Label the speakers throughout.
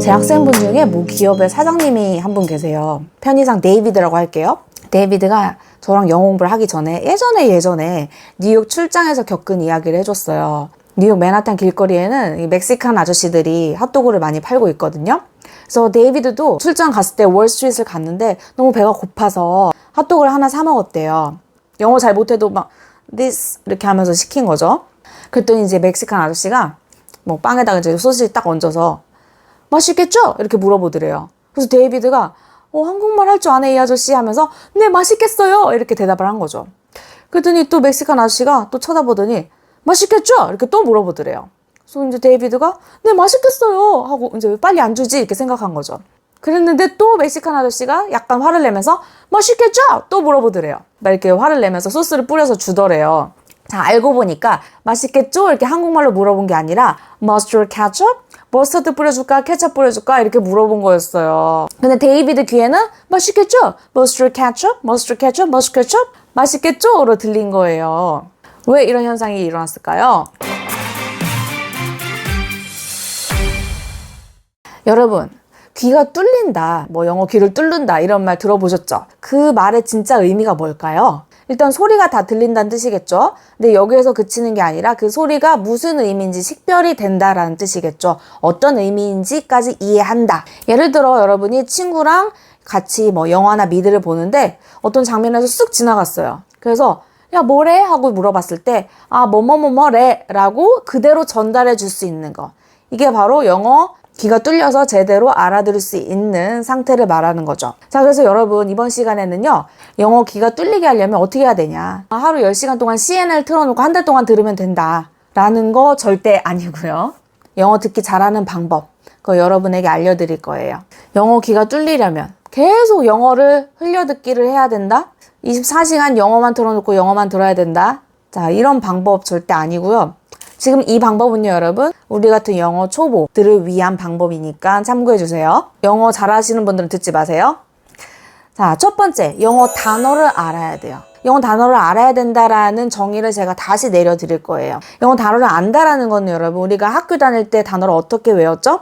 Speaker 1: 제 학생분 중에 모 기업의 사장님이 한 분 계세요. 편의상 데이비드라고 할게요. 데이비드가 저랑 영어 공부를 하기 전에 예전에 예전에 뉴욕 출장에서 겪은 이야기를 해줬어요. 뉴욕 맨하탄 길거리에는 이 멕시칸 아저씨들이 핫도그를 많이 팔고 있거든요. 그래서 데이비드도 출장 갔을 때 월스트리트를 갔는데 너무 배가 고파서 핫도그를 하나 사 먹었대요. 영어 잘 못해도 막 this 이렇게 하면서 시킨 거죠. 그랬더니 이제 멕시칸 아저씨가 뭐 빵에다가 이제 소시지 딱 얹어서 맛있겠죠? 이렇게 물어보더래요. 그래서 데이비드가 어, 한국말 할 줄 아네 이 아저씨 하면서 네 맛있겠어요 이렇게 대답을 한 거죠. 그랬더니 또 멕시칸 아저씨가 또 쳐다보더니 맛있겠죠? 이렇게 또 물어보더래요. 그래서 이제 데이비드가 네 맛있겠어요 하고 이제 왜 빨리 안 주지 이렇게 생각한 거죠. 그랬는데 또 멕시칸 아저씨가 약간 화를 내면서 맛있겠죠? 또 물어보더래요. 막 이렇게 화를 내면서 소스를 뿌려서 주더래요. 자 알고 보니까 맛있겠죠? 이렇게 한국말로 물어본 게 아니라 mustard? 머스터드 뿌려줄까? 케첩 뿌려줄까? 이렇게 물어본 거였어요. 근데 데이비드 귀에는 맛있겠죠? mustard ketchup? mustard ketchup? mustard ketchup? 맛있겠죠? 로 들린 거예요. 왜 이런 현상이 일어났을까요? 여러분, 귀가 뚫린다, 뭐 영어 귀를 뚫는다 이런 말 들어보셨죠? 그 말의 진짜 의미가 뭘까요? 일단 소리가 다 들린다는 뜻이겠죠? 근데 여기에서 그치는 게 아니라 그 소리가 무슨 의미인지 식별이 된다라는 뜻이겠죠? 어떤 의미인지까지 이해한다. 예를 들어 여러분이 친구랑 같이 뭐 영화나 미드를 보는데 어떤 장면에서 쓱 지나갔어요. 그래서 야 뭐래? 하고 물어봤을 때 아 뭐뭐뭐뭐래 라고 그대로 전달해 줄 수 있는 거. 이게 바로 영어 귀가 뚫려서 제대로 알아들을 수 있는 상태를 말하는 거죠. 자, 그래서 여러분, 이번 시간에는요, 영어 귀가 뚫리게 하려면 어떻게 해야 되냐. 하루 10시간 동안 CN을 틀어놓고 한 달 동안 들으면 된다. 라는 거 절대 아니고요. 영어 듣기 잘하는 방법, 그거 여러분에게 알려드릴 거예요. 영어 귀가 뚫리려면 계속 영어를 흘려듣기를 해야 된다? 24시간 영어만 틀어놓고 영어만 들어야 된다? 자, 이런 방법 절대 아니고요. 지금 이 방법은요, 여러분. 우리 같은 영어 초보들을 위한 방법이니까 참고해 주세요. 영어 잘하시는 분들은 듣지 마세요. 자, 첫 번째, 영어 단어를 알아야 돼요. 영어 단어를 알아야 된다라는 정의를 제가 다시 내려드릴 거예요. 영어 단어를 안다라는 건 여러분, 우리가 학교 다닐 때 단어를 어떻게 외웠죠?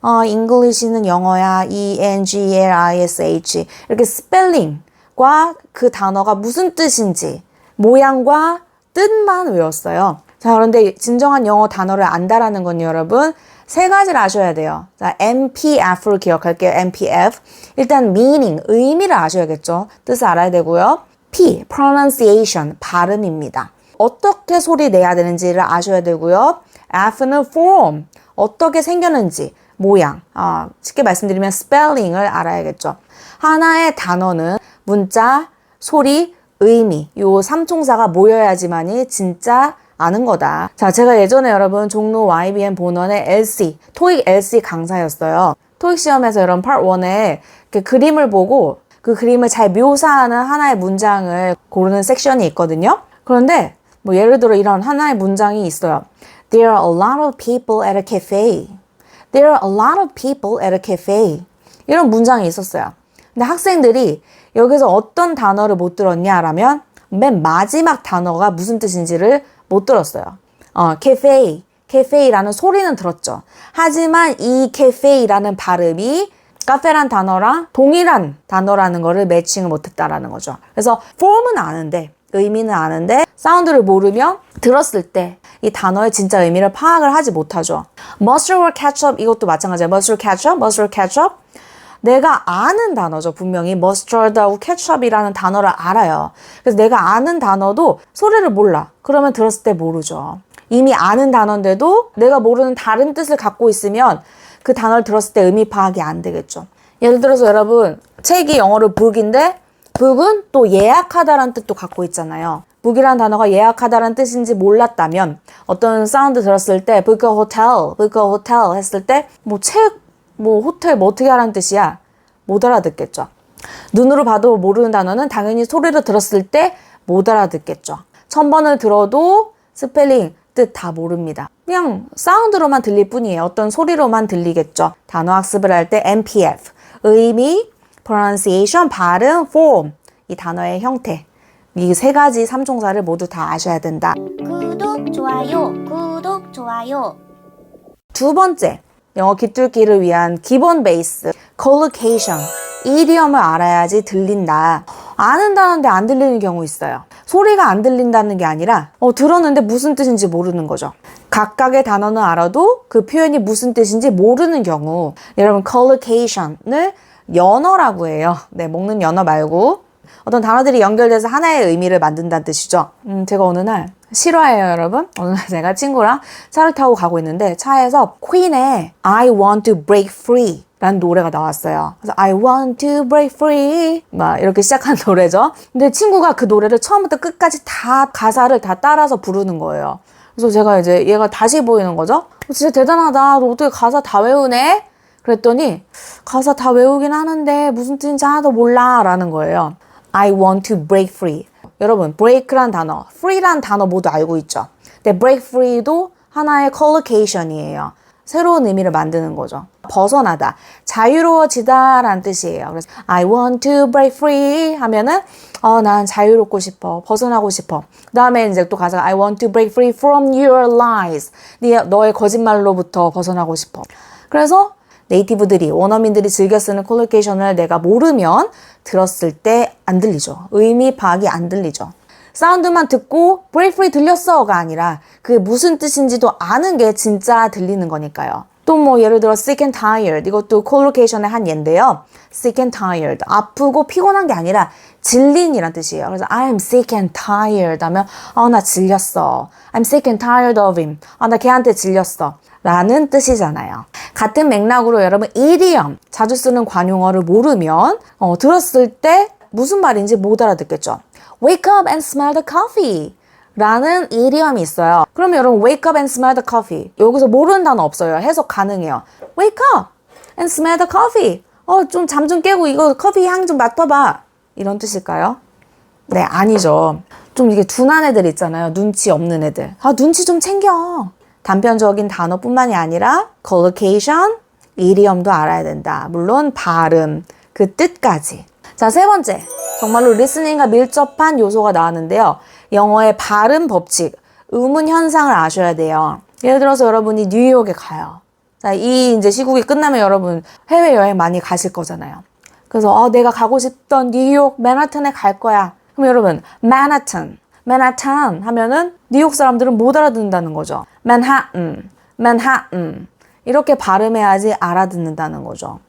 Speaker 1: 어, English는 영어야. E-N-G-L-I-S-H. 이렇게 스펠링과 그 단어가 무슨 뜻인지, 모양과 뜻만 외웠어요. 자, 그런데 진정한 영어 단어를 안다라는 건 여러분, 세 가지를 아셔야 돼요. 자, MPF를 기억할게요. MPF. 일단 meaning, 의미를 아셔야겠죠. 뜻을 알아야 되고요. P, pronunciation, 발음입니다. 어떻게 소리 내야 되는지를 아셔야 되고요. F는 form, 어떻게 생겼는지, 모양. 아, 쉽게 말씀드리면 spelling을 알아야겠죠. 하나의 단어는 문자, 소리, 의미, 요 삼총사가 모여야지만이 진짜 아는 거다. 자, 제가 예전에 여러분 종로 YBN 본원의 LC, 토익 LC 강사였어요. 토익 시험에서 여러분 part 1에 그림을 보고 그 그림을 잘 묘사하는 하나의 문장을 고르는 섹션이 있거든요. 그런데 뭐 예를 들어 이런 하나의 문장이 있어요. There are a lot of people at a cafe. There are a lot of people at a cafe. 이런 문장이 있었어요. 근데 학생들이 여기서 어떤 단어를 못 들었냐라면 맨 마지막 단어가 무슨 뜻인지를 못 들었어요. 어, cafe, cafe라는 소리는 들었죠. 하지만 이 cafe라는 발음이 카페란 단어랑 동일한 단어라는 거를 매칭을 못했다라는 거죠. 그래서 form은 아는데 의미는 아는데 사운드를 모르면 들었을 때 이 단어의 진짜 의미를 파악을 하지 못하죠. mustard or ketchup 이것도 마찬가지예요. mustard ketchup, mustard ketchup. 내가 아는 단어죠. 분명히 mustard하고 ketchup이라는 단어를 알아요. 그래서 내가 아는 단어도 소리를 몰라. 그러면 들었을 때 모르죠. 이미 아는 단어인데도 내가 모르는 다른 뜻을 갖고 있으면 그 단어를 들었을 때 의미 파악이 안 되겠죠. 예를 들어서 여러분 책이 영어로 book인데 book은 또 예약하다라는 뜻도 갖고 있잖아요. book이라는 단어가 예약하다라는 뜻인지 몰랐다면 어떤 사운드 들었을 때 book a hotel, book a hotel 했을 때 뭐 책, 뭐 호텔 뭐 어떻게 하라는 뜻이야? 못 알아듣겠죠. 눈으로 봐도 모르는 단어는 당연히 소리로 들었을 때 못 알아듣겠죠. 천 번을 들어도 스펠링, 뜻 다 모릅니다. 그냥 사운드로만 들릴 뿐이에요. 어떤 소리로만 들리겠죠. 단어 학습을 할 때 MPF, 의미, pronunciation, 발음, form, 이 단어의 형태. 이 세 가지 삼총사를 모두 다 아셔야 된다.
Speaker 2: 구독, 좋아요, 구독, 좋아요.
Speaker 1: 두 번째, 영어 기뚫기를 위한 기본 베이스, collocation, 이디엄을 알아야지 들린다. 아는다는데 안 들리는 경우 있어요. 소리가 안 들린다는 게 아니라 어, 들었는데 무슨 뜻인지 모르는 거죠. 각각의 단어는 알아도 그 표현이 무슨 뜻인지 모르는 경우 여러분 collocation을 연어라고 해요. 네, 먹는 연어 말고 어떤 단어들이 연결돼서 하나의 의미를 만든다는 뜻이죠. 음, 제가 어느 날 실화예요, 여러분. 어느 날 제가 친구랑 차를 타고 가고 있는데 차에서 퀸의 I want to break free 라는 노래가 나왔어요. 그래서 I want to break free 막 이렇게 시작한 노래죠. 근데 친구가 그 노래를 처음부터 끝까지 다 가사를 다 따라서 부르는 거예요. 그래서 제가 이제 얘가 다시 보이는 거죠. 어, 진짜 대단하다. 너 어떻게 가사 다 외우네? 그랬더니 가사 다 외우긴 하는데 무슨 뜻인지 하나도 몰라 라는 거예요. I want to break free. 여러분, break란 단어, free란 단어 모두 알고 있죠. 근데 break free도 하나의 collocation이에요. 새로운 의미를 만드는 거죠. 벗어나다, 자유로워지다라는 뜻이에요. 그래서 I want to break free 하면은 어, 난 자유롭고 싶어, 벗어나고 싶어. 그다음에 이제 또 가사가 I want to break free from your lies. 네, 너의 거짓말로부터 벗어나고 싶어. 그래서 네이티브들이 원어민들이 즐겨 쓰는 콜로케이션을 내가 모르면 들었을 때 안 들리죠. 의미 파악이 안 들리죠. 사운드만 듣고 free 들렸어가 아니라 그게 무슨 뜻인지도 아는 게 진짜 들리는 거니까요. 또 뭐 예를 들어 sick and tired 이것도 콜로케이션의 한 예인데요. sick and tired 아프고 피곤한 게 아니라 질린이란 뜻이에요. 그래서 I'm sick and tired 하면 아 나 질렸어. I'm sick and tired of him. 아 나 걔한테 질렸어. 라는 뜻이잖아요. 같은 맥락으로 여러분 idiom 자주 쓰는 관용어를 모르면 어, 들었을 때 무슨 말인지 못 알아듣겠죠. Wake up and smell the coffee. 라는 이디엄이 있어요. 그럼 여러분 wake up and smell the coffee. 여기서 모르는 단어 없어요. 해석 가능해요. Wake up and smell the coffee. 어, 좀 잠 좀 깨고 이거 커피 향 좀 맡아봐. 이런 뜻일까요? 네, 아니죠. 좀 이게 둔한 애들 있잖아요. 눈치 없는 애들. 아, 눈치 좀 챙겨. 단편적인 단어뿐만이 아니라 collocation, 이디엄도 알아야 된다. 물론 발음, 그 뜻까지. 자, 세 번째. 정말로 리스닝과 밀접한 요소가 나왔는데요. 영어의 발음 법칙, 의문 현상을 아셔야 돼요. 예를 들어서 여러분이 뉴욕에 가요. 자, 이 이제 시국이 끝나면 여러분 해외여행 많이 가실 거잖아요. 그래서 어, 내가 가고 싶던 뉴욕 맨하튼에 갈 거야. 그럼 여러분 맨하튼, 맨하탄 하면은 뉴욕 사람들은 못 알아듣는다는 거죠. 맨하튼, 맨하튼 이렇게 발음해야지 알아듣는다는 거죠.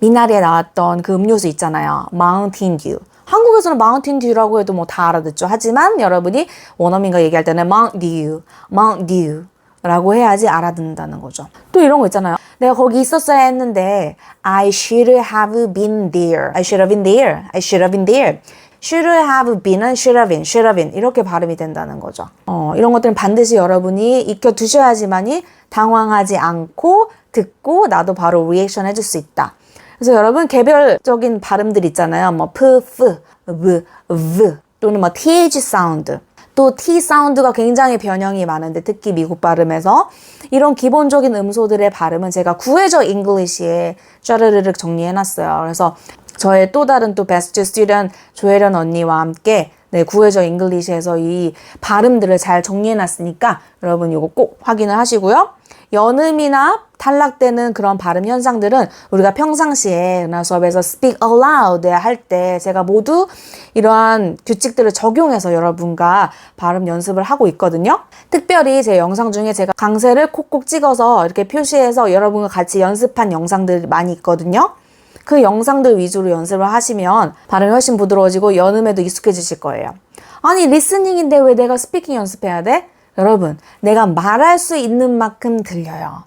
Speaker 1: 미나리에 나왔던 그 음료수 있잖아요. 마운틴 듀. 한국에서는 마운틴 듀라고 해도 뭐 다 알아듣죠. 하지만 여러분이 원어민과 얘기할 때는 마운틴 듀, 마운틴 듀 라고 해야지 알아듣는다는 거죠. 또 이런 거 있잖아요. 내가 거기 있었어야 했는데 I should have been there. I should have been there. I should have been there. Should have been은 should have been, should have been 이렇게 발음이 된다는 거죠. 어, 이런 것들은 반드시 여러분이 익혀 두셔야지만이 당황하지 않고 듣고 나도 바로 리액션 해줄 수 있다. 그래서 여러분 개별적인 발음들 있잖아요. 뭐 프, 프, v, v 또는 뭐 th 사운드. 또 T 사운드가 굉장히 변형이 많은데 특히 미국 발음에서 이런 기본적인 음소들의 발음은 제가 구해적 잉글리시에 쩌르르륵 정리해놨어요. 그래서 저의 또 다른 또 베스트 스튜던 조혜련 언니와 함께 네, 구해적 잉글리시에서 이 발음들을 잘 정리해놨으니까 여러분 이거 꼭 확인을 하시고요. 연음이나 탈락되는 그런 발음 현상들은 우리가 평상시에 나 수업에서 speak aloud 할 때 제가 모두 이러한 규칙들을 적용해서 여러분과 발음 연습을 하고 있거든요. 특별히 제 영상 중에 제가 강세를 콕콕 찍어서 이렇게 표시해서 여러분과 같이 연습한 영상들이 많이 있거든요. 그 영상들 위주로 연습을 하시면 발음이 훨씬 부드러워지고 연음에도 익숙해지실 거예요. 아니 리스닝인데 왜 내가 스피킹 연습해야 돼? 여러분 내가 말할 수 있는 만큼 들려요.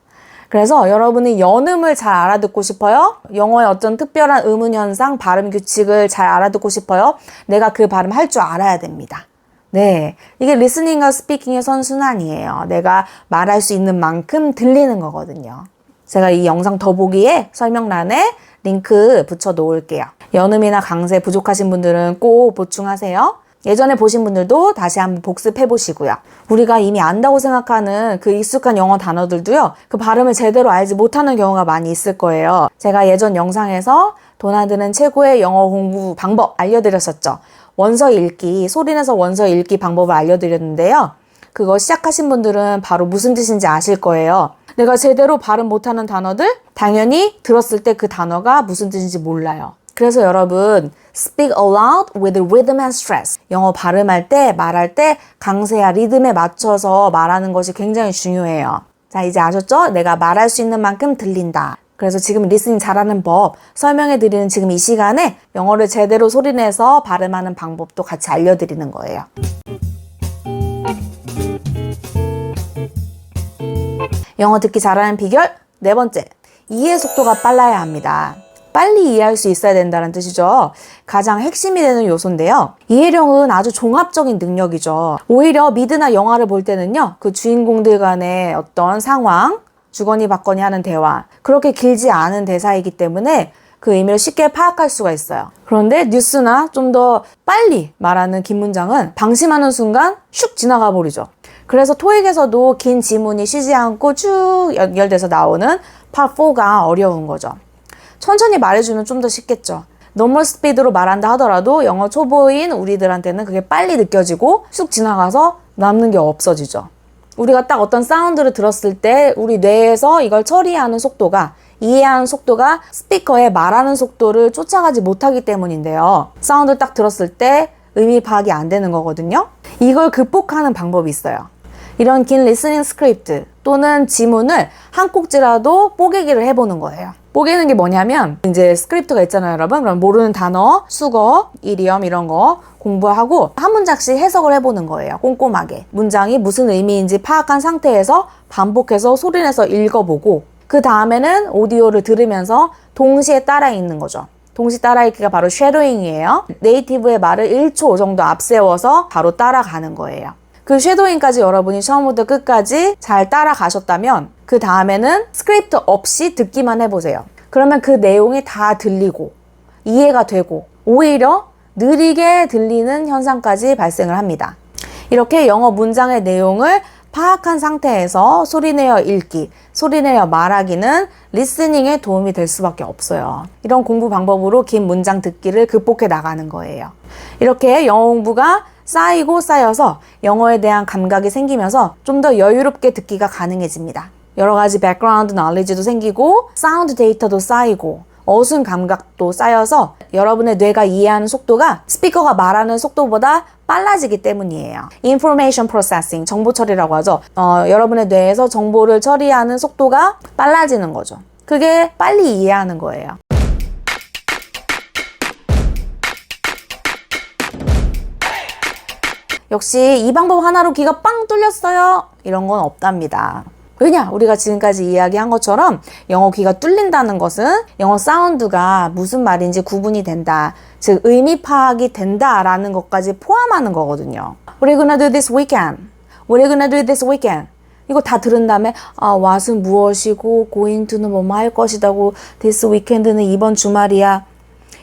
Speaker 1: 그래서 여러분이 연음을 잘 알아듣고 싶어요? 영어의 어떤 특별한 의문 현상, 발음 규칙을 잘 알아듣고 싶어요? 내가 그 발음 할 줄 알아야 됩니다. 네. 이게 리스닝과 스피킹의 선순환이에요. 내가 말할 수 있는 만큼 들리는 거거든요. 제가 이 영상 더보기에 설명란에 링크 붙여 놓을게요. 연음이나 강세 부족하신 분들은 꼭 보충하세요. 예전에 보신 분들도 다시 한번 복습해 보시고요. 우리가 이미 안다고 생각하는 그 익숙한 영어 단어들도요, 그 발음을 제대로 알지 못하는 경우가 많이 있을 거예요. 제가 예전 영상에서 도나드는 최고의 영어 공부 방법 알려드렸었죠. 원서 읽기, 소리내서 원서 읽기 방법을 알려드렸는데요. 그거 시작하신 분들은 바로 무슨 뜻인지 아실 거예요. 내가 제대로 발음 못하는 단어들 당연히 들었을 때 그 단어가 무슨 뜻인지 몰라요. 그래서 여러분 speak aloud with rhythm and stress. 영어 발음할 때 말할 때 강세야 리듬에 맞춰서 말하는 것이 굉장히 중요해요. 자 이제 아셨죠? 내가 말할 수 있는 만큼 들린다. 그래서 지금 리스닝 잘하는 법 설명해 드리는 지금 이 시간에 영어를 제대로 소리내서 발음하는 방법도 같이 알려드리는 거예요. 영어 듣기 잘하는 비결 네 번째 이해 속도가 빨라야 합니다. 빨리 이해할 수 있어야 된다는 뜻이죠. 가장 핵심이 되는 요소인데요. 이해력은 아주 종합적인 능력이죠. 오히려 미드나 영화를 볼 때는요, 그 주인공들 간의 어떤 상황, 주거니 받거니 하는 대화, 그렇게 길지 않은 대사이기 때문에 그 의미를 쉽게 파악할 수가 있어요. 그런데 뉴스나 좀 더 빨리 말하는 긴 문장은 방심하는 순간 슉 지나가 버리죠. 그래서 토익에서도 긴 지문이 쉬지 않고 쭉 연결돼서 나오는 파4가 어려운 거죠. 천천히 말해주면 좀 더 쉽겠죠. 노멀 스피드로 말한다 하더라도 영어 초보인 우리들한테는 그게 빨리 느껴지고 쑥 지나가서 남는 게 없어지죠. 우리가 딱 어떤 사운드를 들었을 때 우리 뇌에서 이걸 처리하는 속도가 이해하는 속도가 스피커의 말하는 속도를 쫓아가지 못하기 때문인데요. 사운드를 딱 들었을 때 의미 파악이 안 되는 거거든요. 이걸 극복하는 방법이 있어요. 이런 긴 리스닝 스크립트 또는 지문을 한 꼭지라도 뽀개기를 해보는 거예요. 뽀개는 게 뭐냐면 이제 스크립트가 있잖아요, 여러분. 그럼 모르는 단어, 수거, 이디엄 이런 거 공부하고 한 문장씩 해석을 해보는 거예요. 꼼꼼하게. 문장이 무슨 의미인지 파악한 상태에서 반복해서 소리내서 읽어보고 그 다음에는 오디오를 들으면서 동시에 따라 읽는 거죠. 동시 따라읽기가 바로 쉐도잉이에요. 네이티브의 말을 1초 정도 앞세워서 바로 따라가는 거예요. 그 쉐도잉까지 여러분이 처음부터 끝까지 잘 따라가셨다면 그 다음에는 스크립트 없이 듣기만 해보세요. 그러면 그 내용이 다 들리고 이해가 되고 오히려 느리게 들리는 현상까지 발생을 합니다. 이렇게 영어 문장의 내용을 파악한 상태에서 소리내어 읽기, 소리내어 말하기는 리스닝에 도움이 될 수밖에 없어요. 이런 공부 방법으로 긴 문장 듣기를 극복해 나가는 거예요. 이렇게 영어 공부가 쌓이고 쌓여서 영어에 대한 감각이 생기면서 좀 더 여유롭게 듣기가 가능해집니다. 여러 가지 백그라운드 날리지도 생기고 사운드 데이터도 쌓이고 어순 감각도 쌓여서 여러분의 뇌가 이해하는 속도가 스피커가 말하는 속도보다 빨라지기 때문이에요. Information Processing, 정보 처리라고 하죠. 어, 여러분의 뇌에서 정보를 처리하는 속도가 빨라지는 거죠. 그게 빨리 이해하는 거예요. 역시 이 방법 하나로 귀가 빵 뚫렸어요. 이런 건 없답니다. 왜냐? 우리가 지금까지 이야기한 것처럼 영어 귀가 뚫린다는 것은 영어 사운드가 무슨 말인지 구분이 된다. 즉, 의미 파악이 된다라는 것까지 포함하는 거거든요. What are you gonna do this weekend? What are you gonna do this weekend? 이거 다 들은 다음에 아, what은 무엇이고 going to는 뭐뭐 할 것이다고 this weekend는 이번 주말이야.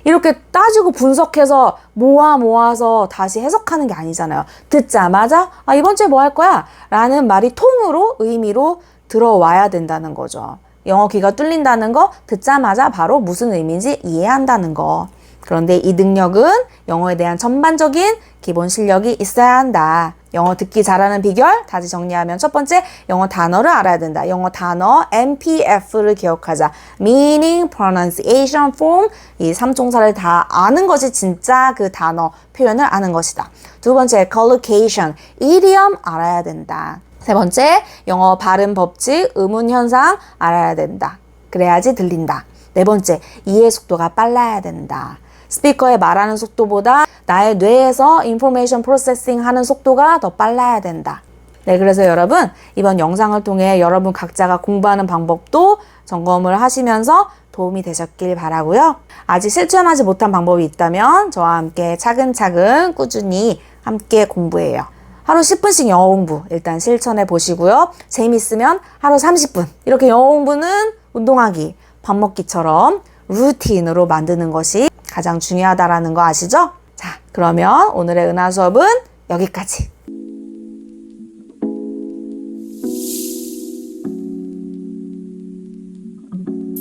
Speaker 1: 이렇게 따지고 분석해서 모아 모아서 다시 해석하는 게 아니잖아요. 듣자마자 아 이번 주에 뭐 할 거야? 라는 말이 통으로 의미로 들어와야 된다는 거죠. 영어 귀가 뚫린다는 거 듣자마자 바로 무슨 의미인지 이해한다는 거. 그런데 이 능력은 영어에 대한 전반적인 기본 실력이 있어야 한다. 영어 듣기 잘하는 비결 다시 정리하면 첫 번째 영어 단어를 알아야 된다. 영어 단어 MPF를 기억하자. Meaning, Pronunciation, Form 이 삼총사를 다 아는 것이 진짜 그 단어 표현을 아는 것이다. 두 번째 collocation, idiom 알아야 된다. 세 번째 영어 발음 법칙, 의문 현상 알아야 된다. 그래야지 들린다. 네 번째 이해 속도가 빨라야 된다. 스피커의 말하는 속도보다 나의 뇌에서 인포메이션 프로세싱 하는 속도가 더 빨라야 된다. 네, 그래서 여러분, 이번 영상을 통해 여러분 각자가 공부하는 방법도 점검을 하시면서 도움이 되셨길 바라고요. 아직 실천하지 못한 방법이 있다면 저와 함께 차근차근 꾸준히 함께 공부해요. 하루 10분씩 영어 공부 일단 실천해 보시고요. 재밌으면 하루 30분. 이렇게 영어 공부는 운동하기, 밥 먹기처럼 루틴으로 만드는 것이 가장 중요하다라는 거 아시죠? 자, 그러면 오늘의 은하 수업은 여기까지.